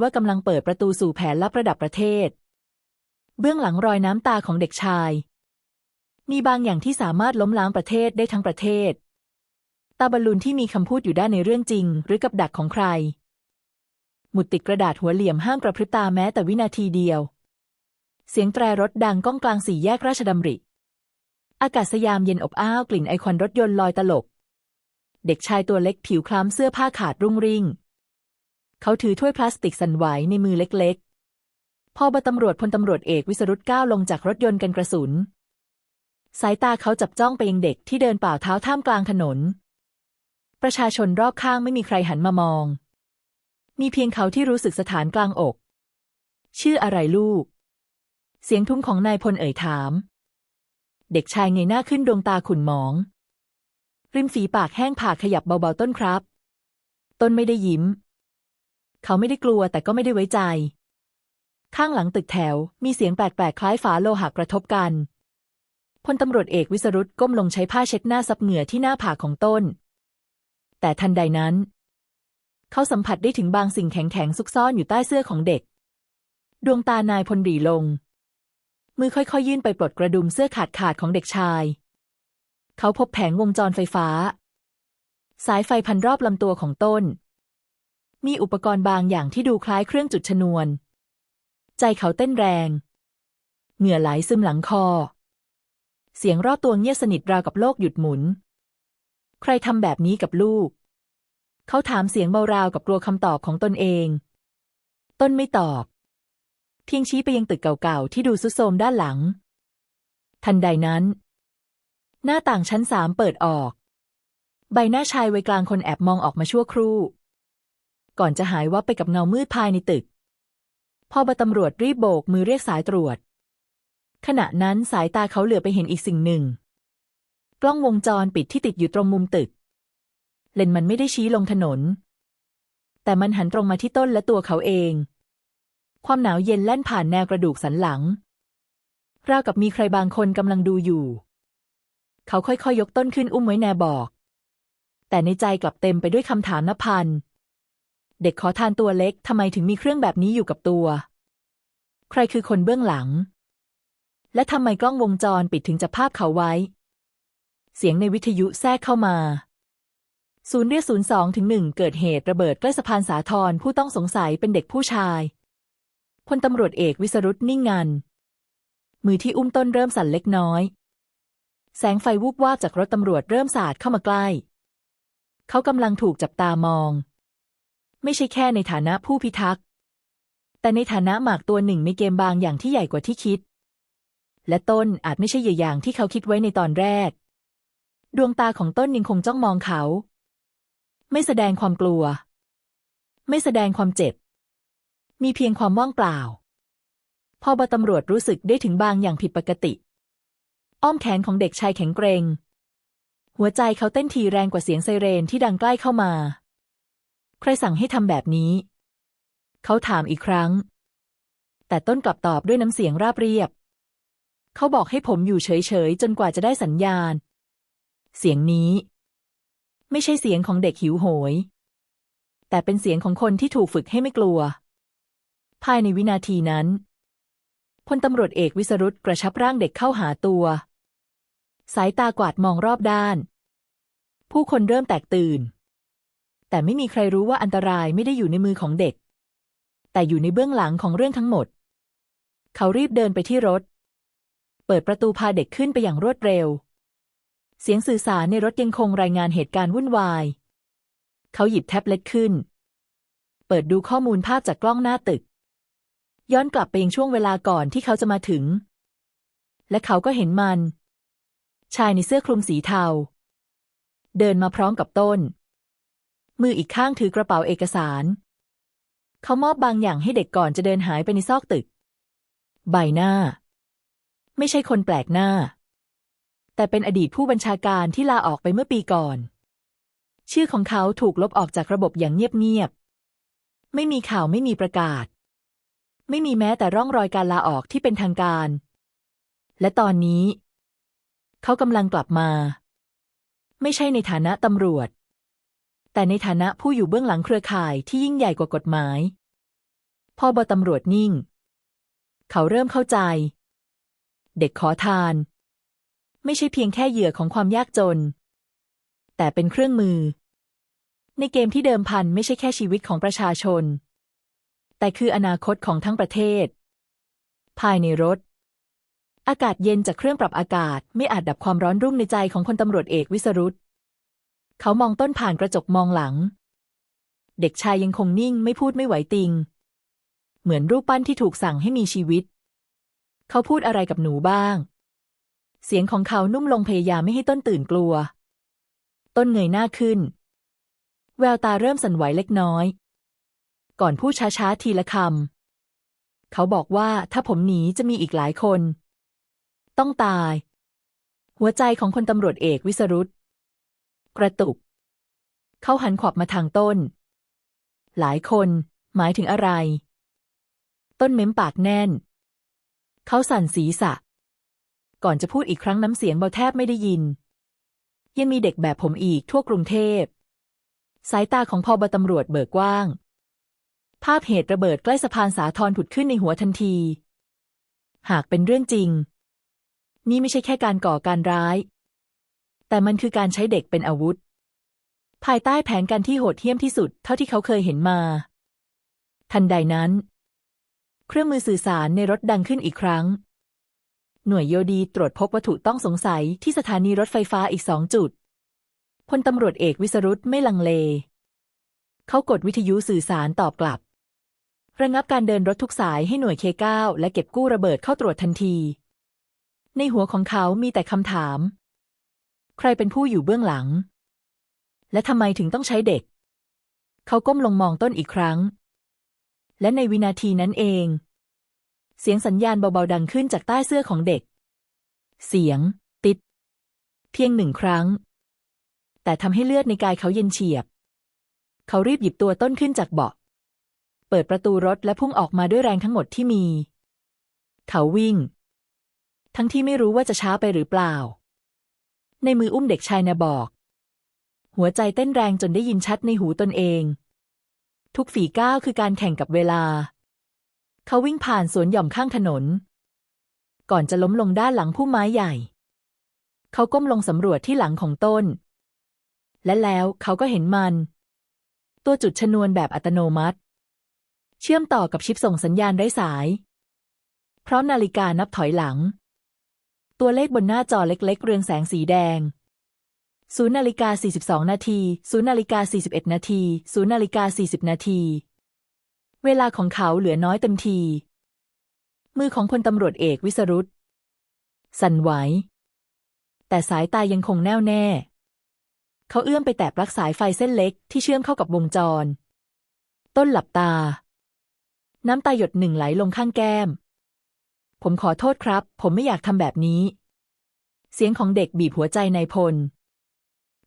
ว่ากำลังเปิดประตูสู่แผนลับระดับประเทศ เบื้องหลังรอยน้ำตาของเด็กชาย มีบางอย่างที่สามารถล้มล้างประเทศได้ทั้งประเทศ ตาบอลลูนที่มีคำพูดอยู่ด้านในเรื่องจริง หรือกับดักของใคร หมุดติดกระดาษหัวเหลี่ยมห้ามกระพริบตาแม้แต่วินาทีเดียว เสียงแตรรถดังก้องกลางสี่แยกราชดำริ อากาศยามเย็นอบอ้าวกลิ่นไอควันรถยนต์ลอยตลบ เด็กชายตัวเล็กผิวคล้ำเสื้อผ้าขาดรุ่งริ่ง เขาถือถ้วยพลาสติกสั่นไหวในมือเล็กๆ พอบตำรวจพลตำรวจเอกวิสรุตก้าวลงจากรถยนต์กันกระสุน สายตาเขาจับจ้องไปยังเด็กที่เดินเปล่าเท้าท่ามกลางถนน ประชาชนรอบข้างไม่มีใครหันมามอง มีเพียงเขาที่รู้สึกสถานกลางอก ชื่ออะไรลูก เสียงทุ้มของนายพลเอ่ยถาม เด็กชายเงยหน้าขึ้นดวงตาขุ่นหมอง ริมฝีปากแห้งผากขยับเบาๆต้นครับ ต้นไม่ได้ยิ้ม เขาไม่ได้กลัวแต่ก็ไม่ได้ไว้ใจ ข้างหลังตึกแถว มีเสียงแปลกๆ คล้ายฝาโลหะกระทบกันพลตำรวจเอกวิสรุตก้มลงใช้ผ้าเช็ดหน้าซับเหงื่อที่หน้าผากของต้น แต่ทันใดนั้น เขาสัมผัสได้ถึงบางสิ่งแข็งๆซุกซ่อนอยู่ใต้เสื้อของเด็ก ดวงตานายพลหรีลง มือค่อยๆยื่นไปปลดกระดุมเสื้อขาดขาดๆของเด็กชาย เขาพบแผงวงจรไฟฟ้า สายไฟพันรอบลำตัวของต้น มีอุปกรณ์บางอย่างที่ดูคล้ายเครื่องจุดชนวน ใจเขาเต้นแรง เหงื่อไหลซึมหลังคอ เสียงรอบตัวเงียบสนิทราวกับโลกหยุดหมุน ใครทำแบบนี้กับลูก เขาถามเสียงเบาราวกับกลัวคำตอบของตนเอง ต้นไม่ตอบ เพียงชี้ไปยังตึกเก่าๆที่ดูซุดโทมด้านหลัง ทันใดนั้น หน้าต่างชั้นสามเปิดออก ใบหน้าชายวัยกลางคนแอบมองออกมาชั่วครู่ ก่อนจะหายวับไปกับเงามืดภายในตึกพอบตำรวจรีบโบกมือเรียกสายตรวจ ขณะนั้นสายตาเขาเหลือไปเห็นอีกสิ่งหนึ่ง กล้องวงจรปิดที่ติดอยู่ตรงมุมตึก เลนมันไม่ได้ชี้ลงถนน แต่มันหันตรงมาที่ต้นและตัวเขาเอง ความหนาวเย็นแล่นผ่านแนวกระดูกสันหลัง ราวกับมีใครบางคนกำลังดูอยู่ เขาค่อยๆยยกต้นขึ้นอุ้มไว้แนบอก แต่ในใจกลับเต็มไปด้วยคำถามนับพัน เด็กขอทานตัวเล็กทำไมถึงมีเครื่องแบบนี้อยู่กับตัว ใครคือคนเบื้องหลัง และทำไมกล้องวงจรปิดถึงจับภาพเขาไว้ เสียงในวิทยุแทรกเข้ามาศูนย์เรียกศูนย์สองถึงหนึ่งเกิดเหตุระเบิดใกล้สะพานสาทรผู้ต้องสงสัยเป็นเด็กผู้ชายพลตำรวจเอกวิสรุตนิ่งงัน มือที่อุ้มต้นเริ่มสั่นเล็กน้อย แสงไฟวูบวาบจากรถตำรวจเริ่มสาดเข้ามาใกล้ เขากำลังถูกจับตามอง ไม่ใช่แค่ในฐานะผู้พิทักษ์ แต่ในฐานะหมากตัวหนึ่งในเกมบางอย่างที่ใหญ่กว่าที่คิด และต้นอาจไม่ใช่เหยื่ออย่างที่เขาคิดไว้ในตอนแรก ดวงตาของต้นยังคงจ้องมองเขา ไม่แสดงความกลัว ไม่แสดงความเจ็บ มีเพียงความว่างเปล่า พอบตำรวจรู้สึกได้ถึงบางอย่างผิดปกติ อ้อมแขนของเด็กชายแข็งเกรงหัวใจเขาเต้นทีแรงกว่าเสียงไซเรนที่ดังใกล้เข้ามา ใครสั่งให้ทำแบบนี้ เขาถามอีกครั้ง แต่ต้นกลับตอบด้วยน้ำเสียงราบเรียบ เขาบอกให้ผมอยู่เฉยๆ จนกว่าจะได้สัญญาณ เสียงนี้ ไม่ใช่เสียงของเด็กหิวโหย แต่เป็นเสียงของคนที่ถูกฝึกให้ไม่กลัว ภายในวินาทีนั้นพลตำรวจเอกวิสรุตกระชับร่างเด็กเข้าหาตัว สายตากวาดมองรอบด้าน ผู้คนเริ่มแตกตื่น แต่ไม่มีใครรู้ว่าอันตรายไม่ได้อยู่ในมือของเด็ก แต่อยู่ในเบื้องหลังของเรื่องทั้งหมด เขารีบเดินไปที่รถ เปิดประตูพาเด็กขึ้นไปอย่างรวดเร็ว เสียงสื่อสารในรถยังคงรายงานเหตุการณ์วุ่นวาย เขาหยิบแท็บเล็ตขึ้น เปิดดูข้อมูลภาพจากกล้องหน้าตึก ย้อนกลับไปยังช่วงเวลาก่อนที่เขาจะมาถึง และเขาก็เห็นมัน ชายในเสื้อคลุมสีเทา เดินมาพร้อมกับต้น มืออีกข้างถือกระเป๋าเอกสาร เขามอบบางอย่างให้เด็กก่อนจะเดินหายไปในซอกตึก ใบหน้า ไม่ใช่คนแปลกหน้า แต่เป็นอดีตผู้บัญชาการที่ลาออกไปเมื่อปีก่อน ชื่อของเขาถูกลบออกจากระบบอย่างเงียบๆ ไม่มีข่าวไม่มีประกาศ ไม่มีแม้แต่ร่องรอยการลาออกที่เป็นทางการ และตอนนี้ เขากำลังกลับมา ไม่ใช่ในฐานะตำรวจ แต่ในฐานะผู้อยู่เบื้องหลังเครือข่ายที่ยิ่งใหญ่กว่ากฎหมาย พอบตำรวจนิ่ง เขาเริ่มเข้าใจ เด็กขอทาน ไม่ใช่เพียงแค่เหยื่อของความยากจน แต่เป็นเครื่องมือ ในเกมที่เดิมพันไม่ใช่แค่ชีวิตของประชาชน แต่คืออนาคตของทั้งประเทศ ภายในรถอากาศเย็นจากเครื่องปรับอากาศไม่อาจดับความร้อนรุ่มในใจของพลตำรวจเอกวิสรุต เขามองต้นผ่านกระจกมองหลัง เด็กชายยังคงนิ่งไม่พูดไม่ไหวติง เหมือนรูปปั้นที่ถูกสั่งให้มีชีวิต เขาพูดอะไรกับหนูบ้าง เสียงของเขานุ่มลงพยายามไม่ให้ต้นตื่นกลัว ต้นเงยหน้าขึ้น แววตาเริ่มสั่นไหวเล็กน้อย ก่อนพูดช้าๆทีละคำ เขาบอกว่าถ้าผมหนีจะมีอีกหลายคน ต้องตาย หัวใจของคนตำรวจเอกวิสรุต กระตุก เขาหันขวับมาทางต้น หลายคน หมายถึงอะไร ต้นเม้มปากแน่น เขาสั่นศีรษะ ก่อนจะพูดอีกครั้งน้ำเสียงเบาแทบไม่ได้ยิน ยังมีเด็กแบบผมอีกทั่วกรุงเทพ สายตาของพอบตำรวจเบิกกว้าง ภาพเหตุระเบิดใกล้สะพานสาทรผุดขึ้นในหัวทันที หากเป็นเรื่องจริงนี่ไม่ใช่แค่การก่อการร้าย แต่มันคือการใช้เด็กเป็นอาวุธ ภายใต้แผนการที่โหดเหี้ยมที่สุดเท่าที่เขาเคยเห็นมา ทันใดนั้น เครื่องมือสื่อสารในรถดังขึ้นอีกครั้ง หน่วยโยดีตรวจพบวัตถุต้องสงสัยที่สถานีรถไฟฟ้าอีกสองจุดพลตำรวจเอกวิสรุตไม่ลังเล เขากดวิทยุสื่อสารตอบกลับ ระงับการเดินรถทุกสายให้หน่วยเคเก้าและเก็บกู้ระเบิดเข้าตรวจทันที ในหัวของเขามีแต่คำถาม ใครเป็นผู้อยู่เบื้องหลัง และทำไมถึงต้องใช้เด็ก เขาก้มลงมองต้นอีกครั้ง และในวินาทีนั้นเอง เสียงสัญญาณเบาๆดังขึ้นจากใต้เสื้อของเด็ก เสียง ติด เพียงหนึ่งครั้ง แต่ทำให้เลือดในกายเขาเย็นเฉียบ เขารีบหยิบตัวต้นขึ้นจากเบาะ เปิดประตูรถและพุ่งออกมาด้วยแรงทั้งหมดที่มี เขาวิ่ง ทั้งที่ไม่รู้ว่าจะช้าไปหรือเปล่า ในมืออุ้มเด็กชายนาบอก หัวใจเต้นแรงจนได้ยินชัดในหูตนเอง ทุกฝีก้าวคือการแข่งกับเวลา เขาวิ่งผ่านสวนหย่อมข้างถนน ก่อนจะล้มลงด้านหลังพุ่มไม้ใหญ่ เขาก้มลงสำรวจที่หลังของต้น และแล้วเขาก็เห็นมัน ตัวจุดชนวนแบบอัตโนมัติ เชื่อมต่อกับชิปส่งสัญญาณไร้สาย พร้อมนาฬิกานับถอยหลัง ตัวเลขบนหน้าจอเล็กๆ เรืองแสงสีแดงศูนย์นาฬิกา42 นาทีศูนย์นาฬิกา41 นาทีศูนย์นาฬิกา40 นาที เวลาของเขาเหลือน้อยเต็มที มือของพลตำรวจเอกวิสรุตสั่นไหว แต่สายตายังคงแน่วแน่ เขาเอื้อมไปแตะปลั๊กสายไฟเส้นเล็กที่เชื่อมเข้ากับวงจร ต้นหลับตา น้ำตาหยดหนึ่งไหลลงข้างแก้ม ผมขอโทษครับ ผมไม่อยากทำแบบนี้ เสียงของเด็กบีบหัวใจนายพล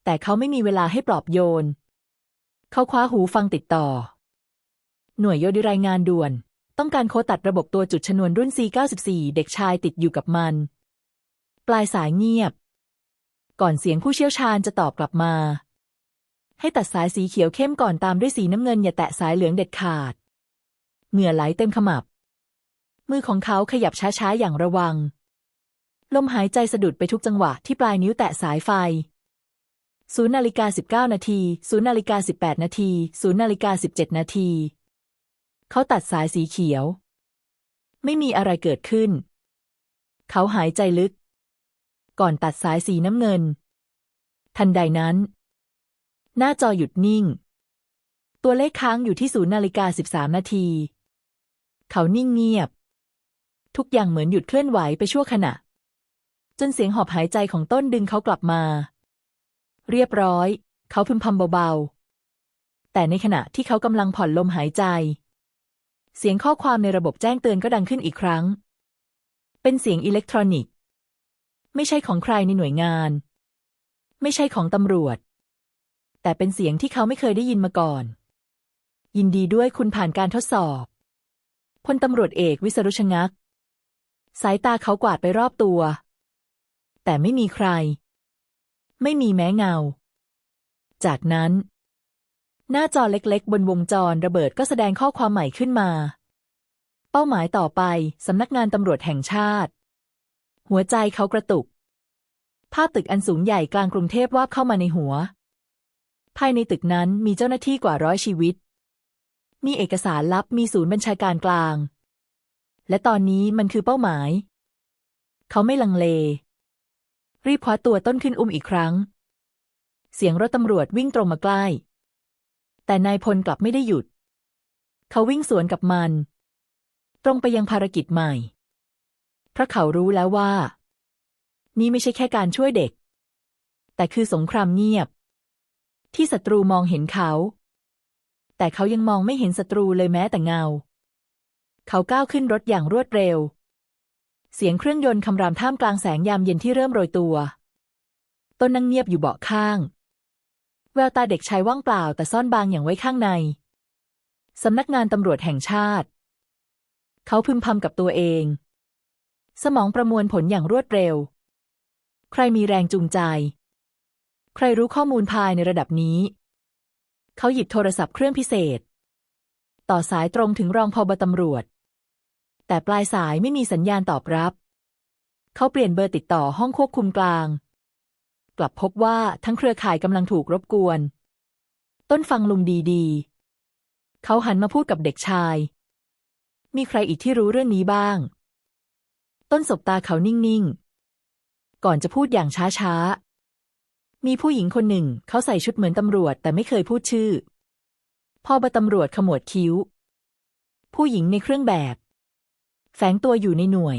แต่เขาไม่มีเวลาให้ปลอบโยน เขาคว้าหูฟังติดต่อ หน่วยโยดีรายงานด่วน ต้องการโคตัดระบบตัวจุดชนวนรุ่น C94 เด็กชายติดอยู่กับมัน ปลายสายเงียบ ก่อนเสียงผู้เชี่ยวชาญจะตอบกลับมา ให้ตัดสายสีเขียวเข้มก่อนตามด้วยสีน้ำเงินอย่าแตะสายเหลืองเด็ดขาด เหงื่อไหลเต็มขมับ มือของเขาขยับช้าๆ อย่างระวัง ลมหายใจสะดุดไปทุกจังหวะที่ปลายนิ้วแตะสายไฟศูนย์นาฬิกาสิบเก้านาทีศูนย์นาฬิกาสิบแปดนาทีศูนย์นาฬิกาสิบเจ็ดนาที เขาตัดสายสีเขียว ไม่มีอะไรเกิดขึ้น เขาหายใจลึก ก่อนตัดสายสีน้ำเงิน ทันใดนั้น หน้าจอหยุดนิ่ง ตัวเลขค้างอยู่ที่ศูนย์นาฬิกาสิบสามนาที เขานิ่งเงียบ ทุกอย่างเหมือนหยุดเคลื่อนไหวไปชั่วขณะ จนเสียงหอบหายใจของต้นดึงเขากลับมา เรียบร้อย เขาพึมพำเบาๆ แต่ในขณะที่เขากำลังผ่อนลมหายใจ เสียงข้อความในระบบแจ้งเตือนก็ดังขึ้นอีกครั้ง เป็นเสียงอิเล็กทรอนิกส์ ไม่ใช่ของใครในหน่วยงาน ไม่ใช่ของตำรวจ แต่เป็นเสียงที่เขาไม่เคยได้ยินมาก่อน ยินดีด้วยคุณผ่านการทดสอบพลตำรวจเอกวิสรุชงัก สายตาเขากวาดไปรอบตัว แต่ไม่มีใคร ไม่มีแม้เงา จากนั้น หน้าจอเล็กๆ บนวงจรระเบิดก็แสดงข้อความใหม่ขึ้นมา เป้าหมายต่อไปสำนักงานตำรวจแห่งชาติ หัวใจเขากระตุก ภาพตึกอันสูงใหญ่กลางกรุงเทพวาบเข้ามาในหัว ภายในตึกนั้นมีเจ้าหน้าที่กว่าร้อยชีวิต มีเอกสารลับมีศูนย์บัญชาการกลาง และตอนนี้มันคือเป้าหมาย เขาไม่ลังเล รีบคว้าตัวต้นขึ้นอุ้มอีกครั้ง เสียงรถตำรวจวิ่งตรงมาใกล้ แต่นายพลกลับไม่ได้หยุด เขาวิ่งสวนกับมัน ตรงไปยังภารกิจใหม่ เพราะเขารู้แล้วว่า นี่ไม่ใช่แค่การช่วยเด็ก แต่คือสงครามเงียบ ที่ศัตรูมองเห็นเขา แต่เขายังมองไม่เห็นศัตรูเลยแม้แต่เงา เขาก้าวขึ้นรถอย่างรวดเร็ว เสียงเครื่องยนต์คำรามท่ามกลางแสงยามเย็นที่เริ่มโรยตัว ต้นนั่งเงียบอยู่เบาะข้าง แววตาเด็กชายว่างเปล่าแต่ซ่อนบางอย่างไว้ข้างใน สำนักงานตำรวจแห่งชาติ เขาพึมพำกับตัวเอง สมองประมวลผลอย่างรวดเร็ว ใครมีแรงจูงใจ ใครรู้ข้อมูลภายในระดับนี้ เขาหยิบโทรศัพท์เครื่องพิเศษต่อสายตรงถึงรองพบตำรวจ แต่ปลายสายไม่มีสัญญาณตอบรับ เขาเปลี่ยนเบอร์ติดต่อห้องควบคุมกลาง กลับพบว่าทั้งเครือข่ายกำลังถูกรบกวน ต้นฟังลุงดีๆ เขาหันมาพูดกับเด็กชาย มีใครอีกที่รู้เรื่องนี้บ้าง ต้นสบตาเขานิ่งๆ ก่อนจะพูดอย่างช้าๆ มีผู้หญิงคนหนึ่ง เขาใส่ชุดเหมือนตำรวจแต่ไม่เคยพูดชื่อพ่อบตำรวจขมวดคิ้ว ผู้หญิงในเครื่องแบบ แฝงตัวอยู่ในหน่วย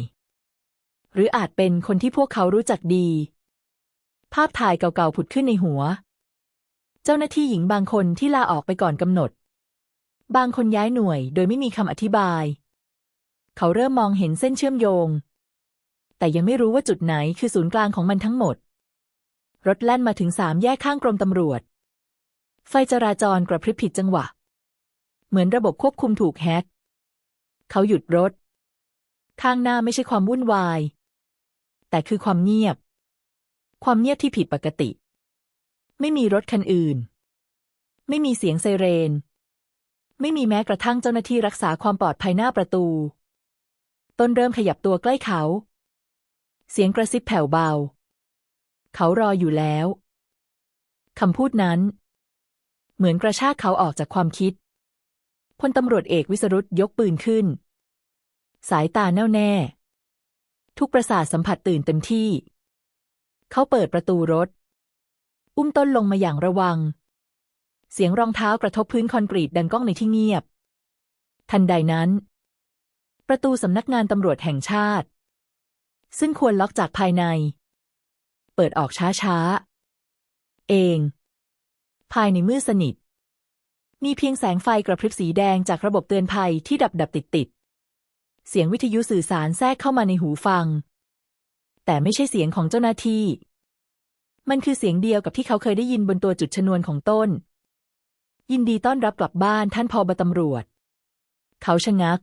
หรืออาจเป็นคนที่พวกเขารู้จักดี ภาพถ่ายเก่าๆผุดขึ้นในหัว เจ้าหน้าที่หญิงบางคนที่ลาออกไปก่อนกำหนด บางคนย้ายหน่วยโดยไม่มีคำอธิบาย เขาเริ่มมองเห็นเส้นเชื่อมโยง แต่ยังไม่รู้ว่าจุดไหนคือศูนย์กลางของมันทั้งหมด รถแล่นมาถึงสามแยกข้างกรมตำรวจ ไฟจราจรกระพริบผิดจังหวะ เหมือนระบบควบคุมถูกแฮกเขาหยุดรถ ข้างหน้าไม่ใช่ความวุ่นวาย แต่คือความเงียบ ความเงียบที่ผิดปกติ ไม่มีรถคันอื่น ไม่มีเสียงไซเรน ไม่มีแม้กระทั่งเจ้าหน้าที่รักษาความปลอดภัยหน้าประตู ต้นเริ่มขยับตัวใกล้เขา เสียงกระซิบแผ่วเบา เขารออยู่แล้วคำพูดนั้น เหมือนกระชากเขาออกจากความคิดพลตำรวจเอกวิสรุตยกปืนขึ้น สายตาแน่วแน่ ทุกประสาทสัมผัสตื่นเต็มที่ เขาเปิดประตูรถ อุ้มต้นลงมาอย่างระวัง เสียงรองเท้ากระทบพื้นคอนกรีตดังก้องในที่เงียบ ทันใดนั้น ประตูสำนักงานตำรวจแห่งชาติ ซึ่งควรล็อกจากภายใน เปิดออกช้าๆ เอง ภายในมืดสนิทมีเพียงแสงไฟกระพริบสีแดงจากระบบเตือนภัยที่ดับดับติดติด เสียงวิทยุสื่อสารแทรกเข้ามาในหูฟัง แต่ไม่ใช่เสียงของเจ้าหน้าที่ มันคือเสียงเดียวกับที่เขาเคยได้ยินบนตัวจุดชนวนของต้น ยินดีต้อนรับกลับบ้านท่านพอบตำรวจ เขาชะงัก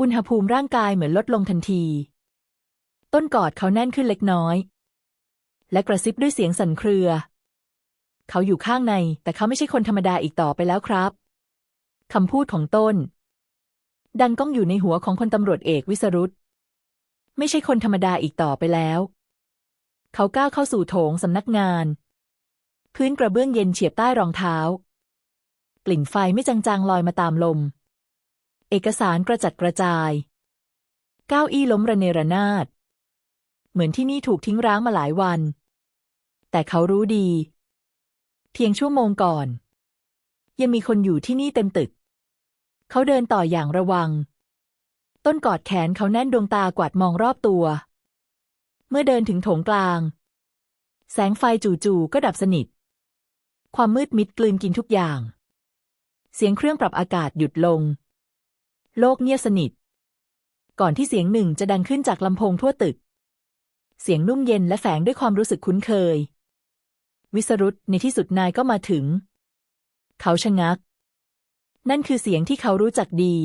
อุณหภูมิร่างกายเหมือนลดลงทันที ต้นกอดเขาแน่นขึ้นเล็กน้อย และกระซิบด้วยเสียงสั่นเครือ เขาอยู่ข้างในแต่เขาไม่ใช่คนธรรมดาอีกต่อไปแล้วครับคำพูดของต้น ดังก้องอยู่ในหัวของคนตำรวจเอกวิสรุตไม่ใช่คนธรรมดาอีกต่อไปแล้ว เขาก้าวเข้าสู่โถงสำนักงาน พื้นกระเบื้องเย็นเฉียบใต้รองเท้า กลิ่นไฟไม่จางๆลอยมาตามลม เอกสารกระจัดกระจายเก้าอี้ล้มระเนระนาด เหมือนที่นี่ถูกทิ้งร้างมาหลายวัน แต่เขารู้ดี เพียงชั่วโมงก่อน ยังมีคนอยู่ที่นี่เต็มตึก เขาเดินต่ออย่างระวัง ต้นกอดแขนเขาแน่นดวงตากวาดมองรอบตัว เมื่อเดินถึงโถงกลาง แสงไฟจู่ๆก็ดับสนิท ความมืดมิดกลืนกินทุกอย่าง เสียงเครื่องปรับอากาศหยุดลง โลกเงียบสนิท ก่อนที่เสียงหนึ่งจะดังขึ้นจากลำโพงทั่วตึก เสียงนุ่มเย็นและแฝงด้วยความรู้สึกคุ้นเคย วิสรุตในที่สุดนายก็มาถึง เขาชะงัก นั่นคือเสียงที่เขารู้จักดี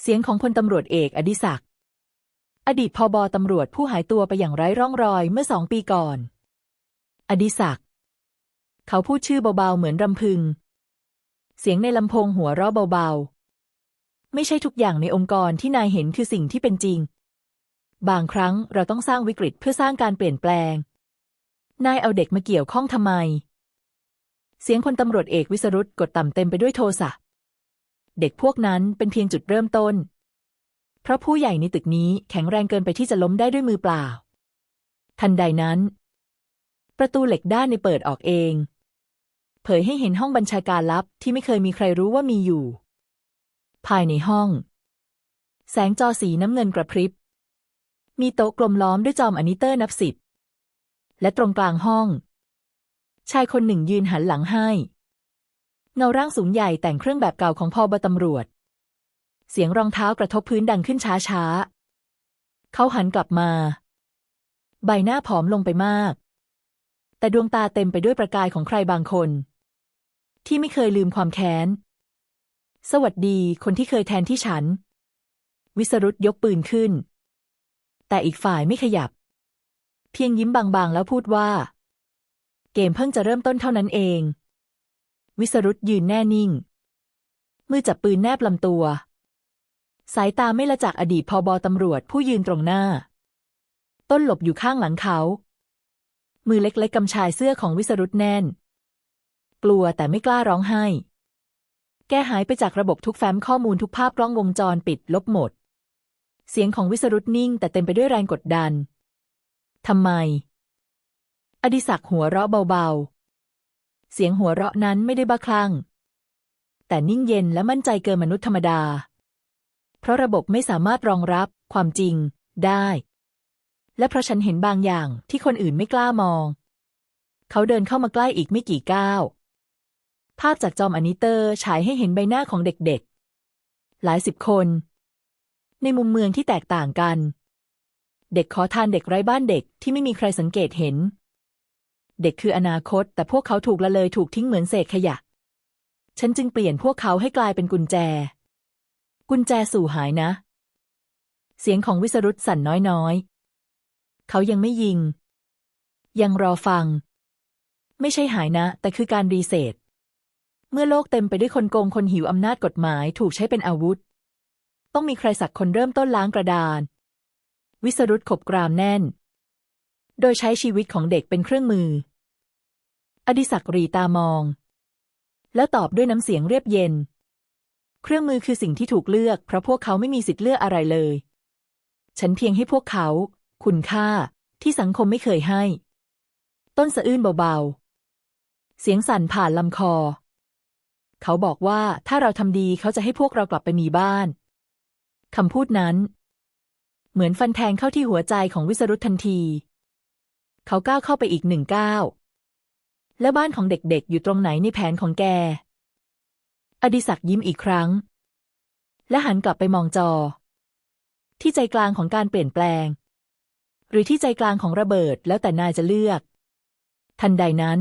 เสียงของพลตำรวจเอกอดิศักดิ์อดีตพอบอตำรวจผู้หายตัวไปอย่างไร้ร่องรอยเมื่อสองปีก่อน อดิศักดิ์เขาพูดชื่อเบาๆเหมือนรำพึง เสียงในลำโพงหัวเราะเบาๆ ไม่ใช่ทุกอย่างในองค์กรที่นายเห็นคือสิ่งที่เป็นจริง บางครั้งเราต้องสร้างวิกฤตเพื่อสร้างการเปลี่ยนแปลง นายเอาเด็กมาเกี่ยวข้องทำไม เสียงคนตำรวจเอกวิสรุตกดต่ำเต็มไปด้วยโทสะ เด็กพวกนั้นเป็นเพียงจุดเริ่มต้น เพราะผู้ใหญ่ในตึกนี้แข็งแรงเกินไปที่จะล้มได้ด้วยมือเปล่า ทันใดนั้น ประตูเหล็กด้านในเปิดออกเอง เผยให้เห็นห้องบัญชาการลับที่ไม่เคยมีใครรู้ว่ามีอยู่ ภายในห้อง แสงจอสีน้ำเงินกระพริบ มีโต๊ะกลมล้อมด้วยจอมอนิเตอร์นับสิบและตรงกลางห้อง ชายคนหนึ่งยืนหันหลังให้ เงาร่างสูงใหญ่แต่งเครื่องแบบเก่าของพอบตำรวจ เสียงรองเท้ากระทบพื้นดังขึ้นช้าๆ เขาหันกลับมา ใบหน้าผอมลงไปมาก แต่ดวงตาเต็มไปด้วยประกายของใครบางคน ที่ไม่เคยลืมความแค้น สวัสดีคนที่เคยแทนที่ฉัน วิสรุตยกปืนขึ้น แต่อีกฝ่ายไม่ขยับ เพียงยิ้มบางๆแล้วพูดว่า เกมเพิ่งจะเริ่มต้นเท่านั้นเอง วิสรุตยืนแน่นิ่ง มือจับปืนแนบลำตัว สายตาไม่ละจากอดีตพอบอตำรวจผู้ยืนตรงหน้า ต้นหลบอยู่ข้างหลังเขา มือเล็กๆกำชายเสื้อของวิสรุตแน่น กลัวแต่ไม่กล้าร้องไห้ แกหายไปจากระบบทุกแฟ้มข้อมูลทุกภาพกล้องวงจรปิดลบหมด เสียงของวิสรุตนิ่ง แต่เต็มไปด้วยแรงกดดันทำไม อดิศักหัวเราะเบาๆ เสียงหัวเราะนั้นไม่ได้บ้าคลั่ง แต่นิ่งเย็นและมั่นใจเกินมนุษย์ธรรมดา เพราะระบบไม่สามารถรองรับความจริงได้ และเพราะฉันเห็นบางอย่างที่คนอื่นไม่กล้ามอง เขาเดินเข้ามาใกล้อีกไม่กี่ก้าว ภาพจากจอมอนิเตอร์ฉายให้เห็นใบหน้าของเด็กๆ หลายสิบคน ในมุมเมืองที่แตกต่างกัน เด็กขอทานเด็กไร้บ้านเด็กที่ไม่มีใครสังเกตเห็น เด็กคืออนาคต แต่พวกเขาถูกละเลยถูกทิ้งเหมือนเศษขยะ ฉันจึงเปลี่ยนพวกเขาให้กลายเป็นกุญแจ กุญแจสู่หายนะ เสียงของวิสรุตสั่นน้อยๆ เขายังไม่ยิง ยังรอฟัง ไม่ใช่หายนะ แต่คือการรีเซ็ตเมื่อโลกเต็มไปด้วยคนโกงคนหิวอำนาจกฎหมายถูกใช้เป็นอาวุธ ต้องมีใครสักคนเริ่มต้นล้างกระดาน วิสรุตขบกรามแน่น โดยใช้ชีวิตของเด็กเป็นเครื่องมือ อดิศักดิ์รีตามอง แล้วตอบด้วยน้ำเสียงเรียบเย็น เครื่องมือคือสิ่งที่ถูกเลือก เพราะพวกเขาไม่มีสิทธิ์เลือกอะไรเลย ฉันเพียงให้พวกเขา คุณค่าที่สังคมไม่เคยให้ ต้นสะอื้นเบาๆ เสียงสั่นผ่านลำคอ เขาบอกว่าถ้าเราทำดีเขาจะให้พวกเรากลับไปมีบ้านคำพูดนั้น เหมือนฟันแทงเข้าที่หัวใจของวิสรุตทันที เขาก้าวเข้าไปอีกหนึ่งก้าว แล้วบ้านของเด็กๆ อยู่ตรงไหนในแผนของแก อดิศักยิ้มอีกครั้ง และหันกลับไปมองจอ ที่ใจกลางของการเปลี่ยนแปลง หรือที่ใจกลางของระเบิดแล้วแต่นายจะเลือก ทันใดนั้น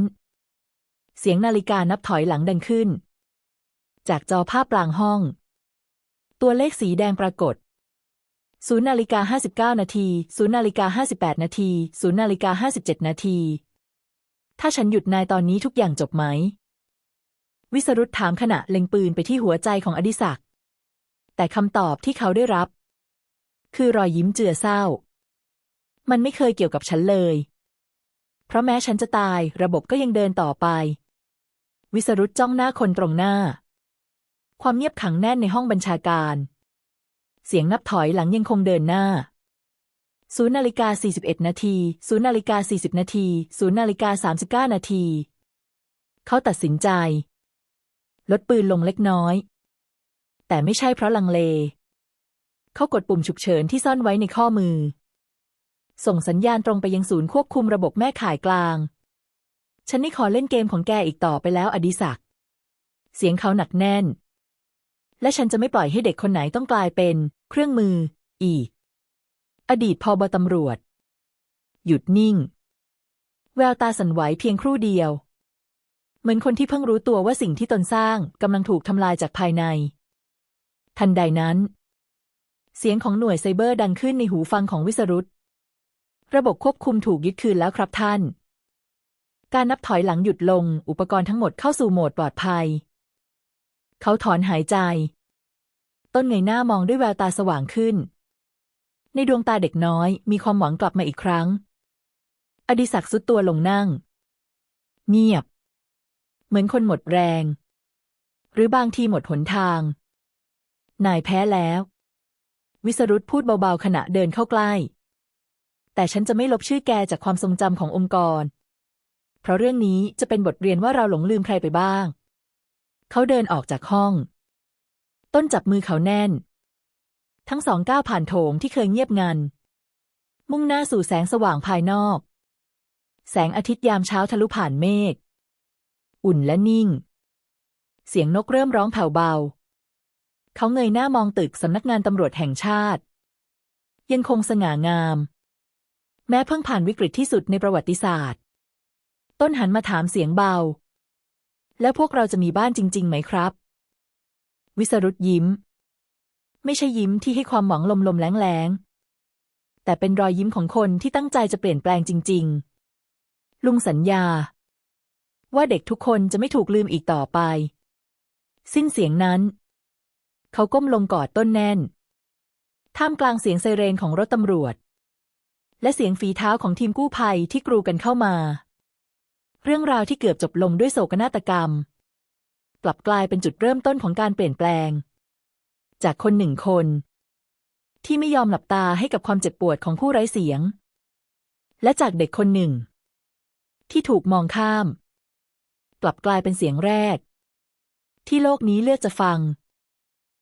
เสียงนาฬิกานับถอยหลังดังขึ้น จากจอภาพกลางห้อง ตัวเลขสีแดงปรากฏศูนย์นาฬิกาห้าสิบเก้านาทีศูนย์นาฬิกาห้าสิบแปดนาทีศูนย์นาฬิกาห้าสิบเจ็ดนาที ถ้าฉันหยุดนายตอนนี้ทุกอย่างจบไหม วิสรุตถามขณะเล็งปืนไปที่หัวใจของอดิศักดิ์แต่คำตอบที่เขาได้รับ คือรอยยิ้มเจือเศร้า มันไม่เคยเกี่ยวกับฉันเลย เพราะแม้ฉันจะตายระบบก็ยังเดินต่อไป วิสรุตจ้องหน้าคนตรงหน้า ความเงียบขังแน่นในห้องบัญชาการ เสียงนับถอยหลังยังคงเดินหน้า ศูนย์นาฬิกา41นาทีศูนย์นาฬิกา40นาทีศูนย์นาฬิกา39นาที เขาตัดสินใจ ลดปืนลงเล็กน้อย แต่ไม่ใช่เพราะลังเล เขากดปุ่มฉุกเฉินที่ซ่อนไว้ในข้อมือ ส่งสัญญาณตรงไปยังศูนย์ควบคุมระบบแม่ข่ายกลาง ฉันไม่ขอเล่นเกมของแกอีกต่อไปแล้วอดิศักเสียงเขาหนักแน่น และฉันจะไม่ปล่อยให้เด็กคนไหนต้องกลายเป็น เครื่องมือ อีก อดีตพอบตำรวจ หยุดนิ่ง แววตาสั่นไหวเพียงครู่เดียว เหมือนคนที่เพิ่งรู้ตัวว่าสิ่งที่ตนสร้างกำลังถูกทำลายจากภายใน ทันใดนั้น เสียงของหน่วยไซเบอร์ดังขึ้นในหูฟังของวิสรุตระบบควบคุมถูกยึดคืนแล้วครับท่าน การนับถอยหลังหยุดลง อุปกรณ์ทั้งหมดเข้าสู่โหมดปลอดภัย เขาถอนหายใจ ต้นเงยหน้ามองด้วยแววตาสว่างขึ้น ในดวงตาเด็กน้อยมีความหวังกลับมาอีกครั้ง อดิศักดิ์สุดตัวลงนั่ง เงียบ เหมือนคนหมดแรง หรือบางทีหมดหนทาง นายแพ้แล้ว วิสรุตพูดเบาๆขณะเดินเข้าใกล้ แต่ฉันจะไม่ลบชื่อแกจากความทรงจำขององค์กร เพราะเรื่องนี้จะเป็นบทเรียนว่าเราหลงลืมใครไปบ้าง เขาเดินออกจากห้อง ต้นจับมือเขาแน่น ทั้งสองก้าวผ่านโถงที่เคยเงียบงัน มุ่งหน้าสู่แสงสว่างภายนอก แสงอาทิตย์ยามเช้าทะลุผ่านเมฆ อุ่นและนิ่ง เสียงนกเริ่มร้องแผ่วเบา เขาเงยหน้ามองตึกสำนักงานตำรวจแห่งชาติ ยังคงสง่างาม แม้เพิ่งผ่านวิกฤตที่สุดในประวัติศาสตร์ ต้นหันมาถามเสียงเบา แล้วพวกเราจะมีบ้านจริง ๆ ไหมครับ วิสรุตยิ้ม ไม่ใช่ยิ้มที่ให้ความหวังลมๆแล้งๆ แต่เป็นรอยยิ้มของคนที่ตั้งใจจะเปลี่ยนแปลงจริง ๆ ลุงสัญญา ว่าเด็กทุกคนจะไม่ถูกลืมอีกต่อไป สิ้นเสียงนั้น เขาก้มลงกอดต้นแน่น ท่ามกลางเสียงไซเรนของรถตำรวจ และเสียงฝีเท้าของทีมกู้ภัยที่กรูกันเข้ามา เรื่องราวที่เกือบจบลงด้วยโศกนาฏกรรม กลับกลายเป็นจุดเริ่มต้นของการเปลี่ยนแปลง จากคนหนึ่งคน ที่ไม่ยอมหลับตาให้กับความเจ็บปวดของผู้ไร้เสียง และจากเด็กคนหนึ่ง ที่ถูกมองข้าม กลับกลายเป็นเสียงแรก ที่โลกนี้เลือกจะฟัง